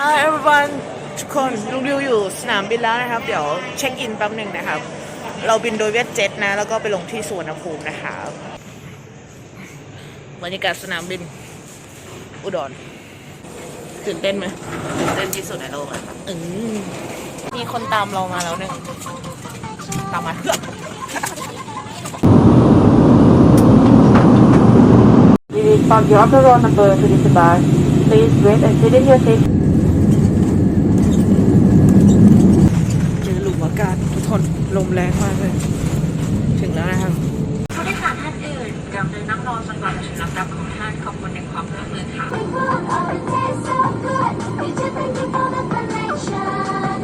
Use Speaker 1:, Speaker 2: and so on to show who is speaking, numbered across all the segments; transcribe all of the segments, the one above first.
Speaker 1: Hi everyone ทุกคนลุงดิวอยู่สนามบินแล้วนะครับ เดี๋ยวเช็คอินแป๊บหนึ่งนะครับ เราบินโดยเวียดเจ็ตนะ แล้วก็ไปลงที่สุวรรณภูมินะครับบรรยากาศสนามบิน อุดรตื่นเต้นไหมตื่นเต้นที่สุดในโลกอะอืมมีคนตามเรามาแล้วหนึ่งตามมาเพื่อ
Speaker 2: We will park your upper row number to this bus. Please wait and sit in your seat.
Speaker 1: เจอหลุมอากาศทุกคนลม แรงมากเลย ถึงแล้วนะครับ
Speaker 3: ผู้โดยสารท่านอื่นกำลังนั่งรอจนกว่าจะถึงลำดับของท่านขอบคุณในความร่วมมือค่ะ
Speaker 4: Oh, it tastes so good. Did you think you found a connection?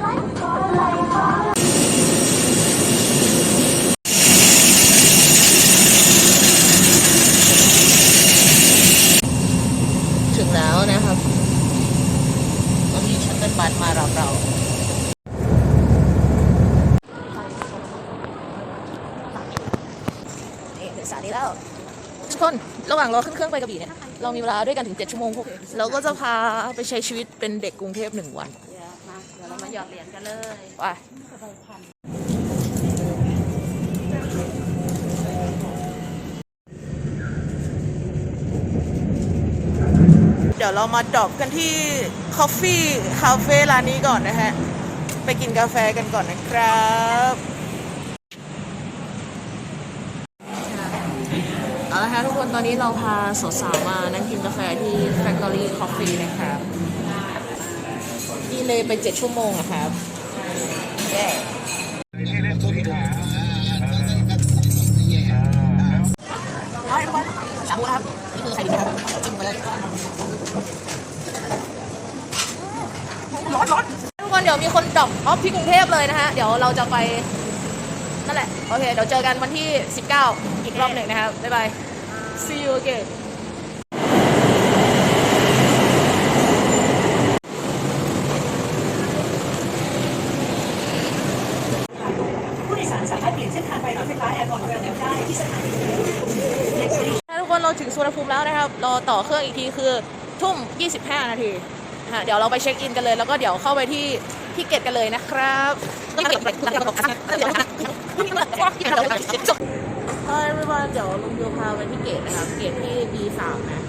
Speaker 4: Like for like for
Speaker 1: ถึงแล้วนะครับ ก็มีชัตเติลบัสมารับเรา นี่ถึงสถานีแล้ว ทุกคนระหว่างรอขึ้นเครื่องไปกระบี่เนี่ยเรามีเวลาด้วยกันถึง 7 ชั่วโมงพวกเราก็จะพาไปใช้ชีวิตเป็นเด็กกรุงเทพหนึ่งวัน
Speaker 3: เดี๋ยวมาเดี๋ยวเรามาหยอดเหรียญกันเลย
Speaker 1: ไปเดี๋ยวเรามาดรอปกันที่ Coffee Cafe ร้านนี้ก่อนนะฮะ ไปกินกาแฟกันก่อนนะครับ เอาละฮะทุกคนตอนนี้เราพาสาวๆมานั่งกินกาแฟที่ Factory Coffee นะครับดีเลยไป7ชั่วโมงอะครับเย้เอาให้ทุกคนสามมูครับนี่คือไข่ดิบนะครับจิ้มไปเลยร้อนร้อนทุกคนเดี๋ยวมีคนดรอปออฟที่กรุงเทพเลยนะฮะเดี๋ยวเราจะไปนั่นแหละ โอเค เดี๋ยวเจอกันวันที่ 19 อีกรอบหนึ่งนะครับ บ๊ายบาย see you again ทุกคนเราถึงสุวรรณภูมิแล้วนะครับ รอต่อเครื่องอีกทีคือทุ่ม 25 นาทีฮะเดี๋ยวเราไปเช็คอินกันเลย แล้วก็เดี๋ยวเข้าไปที่ที่เกตกันเลยนะครับ เฮ้ยไม่ว่าเดี๋ยวลุงดิวพาไปที่เกตนะครับเกตที่ B3 นะ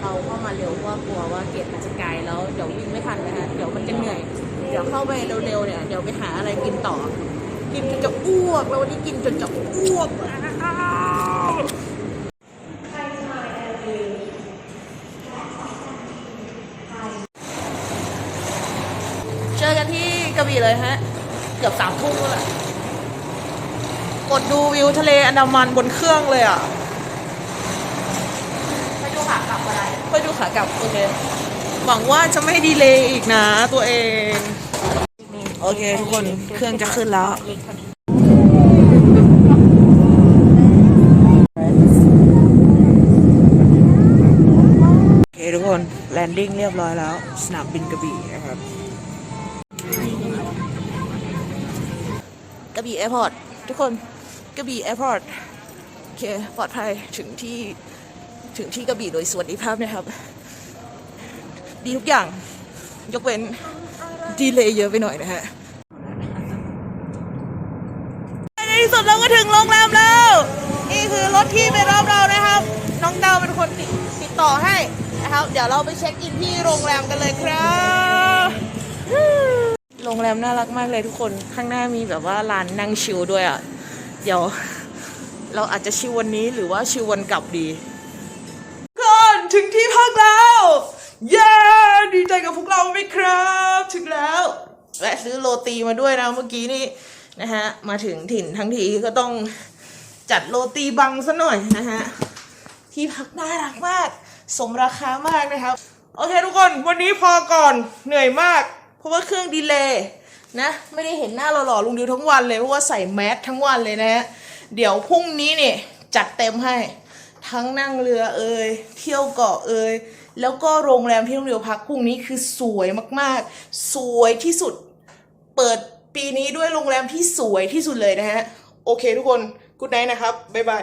Speaker 1: เราเข้ามาเร็วเพราะกลัวว่าเกตมันจะไกลแล้วเดี๋ยววิ่งไม่ทันนะฮะเดี๋ยวมันจะเหนื่อย เดี๋ยวเข้าไปเร็วๆเนี่ยเดี๋ยวไปหาอะไรกินต่อ กินจนจะอ้วกแล้ววันนี้กินจนจะอ้วกอ้าวเจอกันที่กระบี่เลยฮะ เกือบสามทุ่มแล้วแหละ กดดูวิวทะเลอันดามันบนเครื่องเลยอะ
Speaker 3: ไปดูขากลับอะไร
Speaker 1: ไปดูขากลับโอเค หวังว่าจะไม่ดีเลย์อีกนะตัวเอง โอเค ทุกคนเครื่องจะขึ้นแล้ว โอเค ทุกคน แลนดิ้งเรียบร้อยแล้ว สนามบินกระบี่นะครับ กระบี่แอร์พอร์ตทุกคน กระบี่แอร์พอร์ตโอเคปลอดภัยถึงที่ถึงที่กระบี่โดยสวัสดิภาพนะครับ ดีทุกอย่างยกเว้นดีเลยเยอะไปหน่อยนะฮะในที่สุดเราก็ถึงโรงแรมแล้ว นี่คือรถที่ไปรับเรานะครับ น้องดาวเป็นคนติดติดต่อให้นะครับ เดี๋ยวเราไปเช็คอินที่โรงแรมกันเลยครับโรงแรมน่ารักมากเลยทุกคนข้างหน้ามีแบบว่าร้านนั่งชิลด้วยอะ เดี๋ยว เราอาจจะชิลวันนี้หรือว่าชิลวันกลับดีก่อนถึงที่พักแล้วเย้ดีใจกับพวกเราไหมครับ ถึงแล้วแวะซื้อโรตีมาด้วยนะเมื่อกี้นี่นะฮะมาถึงถิ่นทั้งทีก็ต้องจัดโรตีบังซะหน่อยนะฮะที่พักน่ารักมาก สมราคามากนะครับ โอเคทุกคนวันนี้พอก่อนเหนื่อยมาก เพราะว่าเครื่องดีเลย์ นะไม่ได้เห็นหน้าหล่อๆลุงดิวทั้งวันเลยเพราะว่าใส่แมสทั้งวันเลยนะฮะเดี๋ยวพรุ่งนี้เนี่ยจัดเต็มให้ทั้งนั่งเรือเอ่ยเที่ยวเกาะเอ่ยแล้วก็โรงแรมที่ลุงดิวพักพรุ่งนี้คือสวยมากๆ สวยที่สุดเปิดปีนี้ด้วยโรงแรมที่สวยที่สุดเลยนะฮะโอเคทุกคนกูดไนท์นะครับบ๊ายบาย